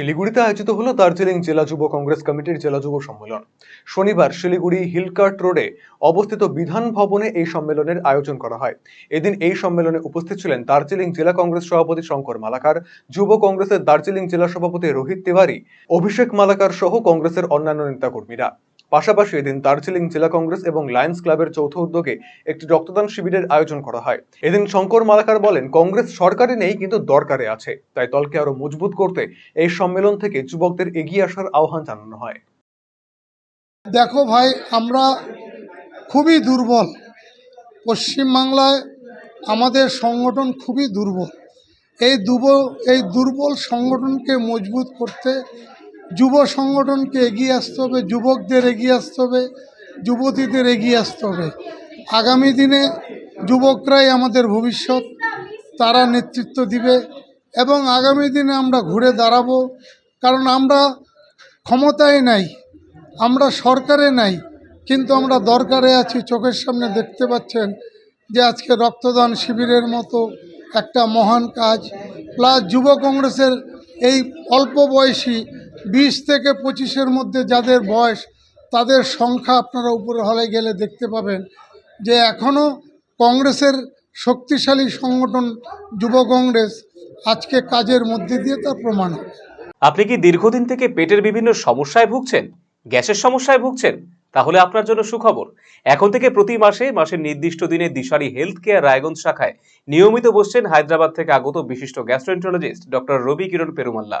শিলিগুড়িতে আয়োজিত হলো দার্জিলিং জেলা যুব কংগ্রেস কমিটির জেলা যুব সম্মেলন। শনিবার শিলিগুড়ি হিলকার্ট রোডে অবস্থিত বিধান ভবনে এই সম্মেলনের আয়োজন করা হয়। এদিন এই সম্মেলনে উপস্থিত ছিলেন দার্জিলিং জেলা কংগ্রেস সভাপতি শঙ্কর মালাকার, যুব কংগ্রেসের দার্জিলিং জেলা সভাপতি রোহিত তিওয়ারি, অভিষেক মালাকার সহ কংগ্রেসের অন্যান্য নেতাকর্মীরা। পাশাপাশি এদিন দার্জিলিং জেলা কংগ্রেস এবং লায়ন্স ক্লাবের যৌথ উদ্যোগে একটি রক্তদান শিবিরের আয়োজন করা হয়। এদিন শঙ্কর মালাকার বলেন, কংগ্রেস সরকারে নেই, কিন্তু দরকারে আছে। তাই দলকে আরও মজবুত করতে এই সম্মেলন থেকে যুবকদের এগিয়ে আসার আহ্বান জানানো হয়। দেখো ভাই, আমরা খুবই দুর্বল। পশ্চিমবাংলায় আমাদের সংগঠন খুবই দুর্বল। এই দুর্বল এই দুর্বল সংগঠনকে মজবুত করতে যুব সংগঠনকে এগিয়ে আসতে হবে, যুবকদের এগিয়ে আসতে হবে, যুবতীদের এগিয়ে আসতে হবে। আগামী দিনে যুবকরাই আমাদের ভবিষ্যৎ, তারা নেতৃত্ব দিবে এবং আগামী দিনে আমরা ঘুরে দাঁড়াবো। কারণ আমরা ক্ষমতায় নাই, আমরা সরকারে নাই, কিন্তু আমরা দরকারে আছি। চোখের সামনে দেখতে পাচ্ছেন যে আজকে রক্তদান শিবিরের মতো একটা মহান কাজ। প্লাস যুব কংগ্রেসের এই অল্প বয়সী বিশ থেকে পঁচিশের মধ্যে যাদের বয়স, তাদের সংখ্যা আপনারা উপরে হলে গেলে দেখতে পাবেন যে এখনও কংগ্রেসের শক্তিশালী সংগঠন যুব কংগ্রেস আজকে কাজের মধ্যে দিয়ে তার প্রমাণ আপনি কি দীর্ঘদিন থেকে পেটের বিভিন্ন সমস্যায় ভুগছেন? গ্যাসের সমস্যায় ভুগছেন? তাহলে আপনার জন্য সুখবর। এখন থেকে প্রতি মাসে, মাসের নির্দিষ্ট দিনে দিশারি হেলথ কেয়ার রায়গঞ্জ শাখায় নিয়মিত বসছেন হায়দ্রাবাদ থেকে আগত বিশিষ্ট গ্যাস্ট্রোএন্টারোলজিস্ট ডক্টর রবি কিরণ পেরুমাল্লা।